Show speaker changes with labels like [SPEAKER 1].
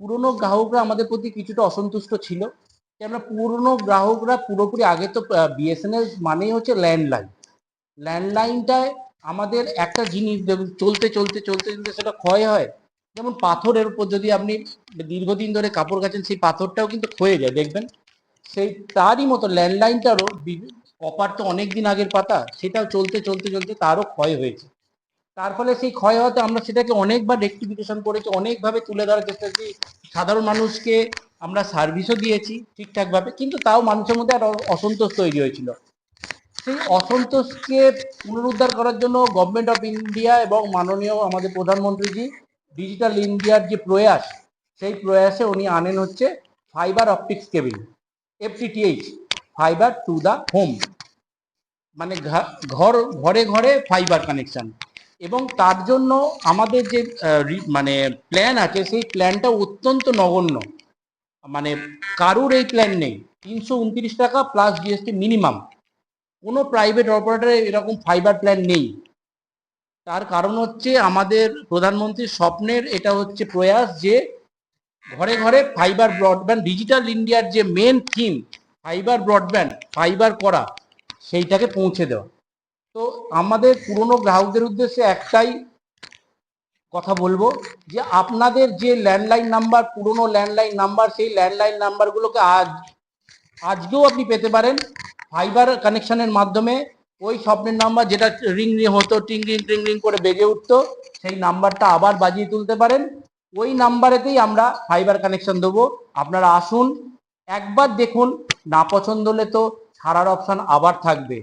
[SPEAKER 1] পুরনো গ্রাহকরা আমাদের প্রতি কিছুটা অসন্তুষ্ট ছিল। কেন পুরনো গ্রাহকরা পুরোপুরি আগে তো বিএসএনএল মানেই হচ্ছে ল্যান্ডলাইন ল্যান্ডলাইনটায় আমাদের একটা জিনিস চলতে চলতে চলতে চলতে সেটা ক্ষয় হয়। যেমন পাথরের উপর যদি আপনি দীর্ঘদিন ধরে কাপড় কাচেন, সেই পাথরটাও কিন্তু ক্ষয়ে যায়, দেখবেন? সেই তারই মতো ল্যান্ডলাইনটারও কপার তো অনেক দিন আগের পাতা, সেটাও চলতে চলতে চলতে তারও ক্ষয় হয়েছে। তার ফলে সেই ক্ষয় হওয়াতে আমরা সেটাকে অনেকবার রেক্টিফিকেশন করেছি, অনেকভাবে তুলে ধরার চেষ্টা করেছি। সাধারণ মানুষকে আমরা সার্ভিসও দিয়েছি ঠিকঠাকভাবে, কিন্তু তাও মানুষের মধ্যে একটা অসন্তোষ তৈরি হয়েছিল। সেই অসন্তোষকে পুনরুদ্ধার করার জন্য গভর্নমেন্ট অফ ইন্ডিয়া এবং মাননীয় আমাদের প্রধানমন্ত্রীজি ডিজিটাল ইন্ডিয়ার যে প্রয়াস, সেই প্রয়াসে উনি আনেন হচ্ছে fibre optics cable FTTH fibre to the home মানে ঘর, ঘরে ঘরে ফাইবার কানেকশন এবং তার জন্য আমাদের যে মানে প্ল্যান আছে, সেই প্ল্যানটা অত্যন্ত নগণ্য। মানে কারুর এই প্ল্যান নেই। তিনশো উনত্রিশ টাকা প্লাস জিএসটি মিনিমাম কোনো প্রাইভেট অপারেটরে এরকম ফাইবার প্ল্যান নেই। তার কারণ হচ্ছে আমাদের প্রধানমন্ত্রীর স্বপ্নের এটা হচ্ছে প্রয়াস যে ঘরে ঘরে ফাইবার ব্রডব্যান্ড ডিজিটাল ইন্ডিয়ার যে main theme fibre broadband fibre করা, সেইটাকে পৌঁছে দেওয়া। আমাদের পুরনো গ্রাহকদের উদ্দেশ্যে একটাই কথা বলব যে আপনাদের যে ল্যান্ডলাইন নাম্বার, পুরনো ল্যান্ডলাইন নাম্বার, সেই ল্যান্ডলাইন নাম্বারগুলোকে আজ, আজকেও আপনি পেতে পারেন ফাইবার কানেকশনের মাধ্যমে। ওই স্বপ্নের নাম্বার যেটা রিং রিং হতো, টিং রিং টিং রিং করে বেজে উঠতো, সেই নাম্বারটা আবার বাজিয়ে তুলতে পারেন। ওই নাম্বারেতেই আমরা ফাইবার কানেকশন দেবো। আপনারা আসুন, একবার দেখুন, না পছন্দ হলে তো ছাড়ার অপশন আবার থাকবে।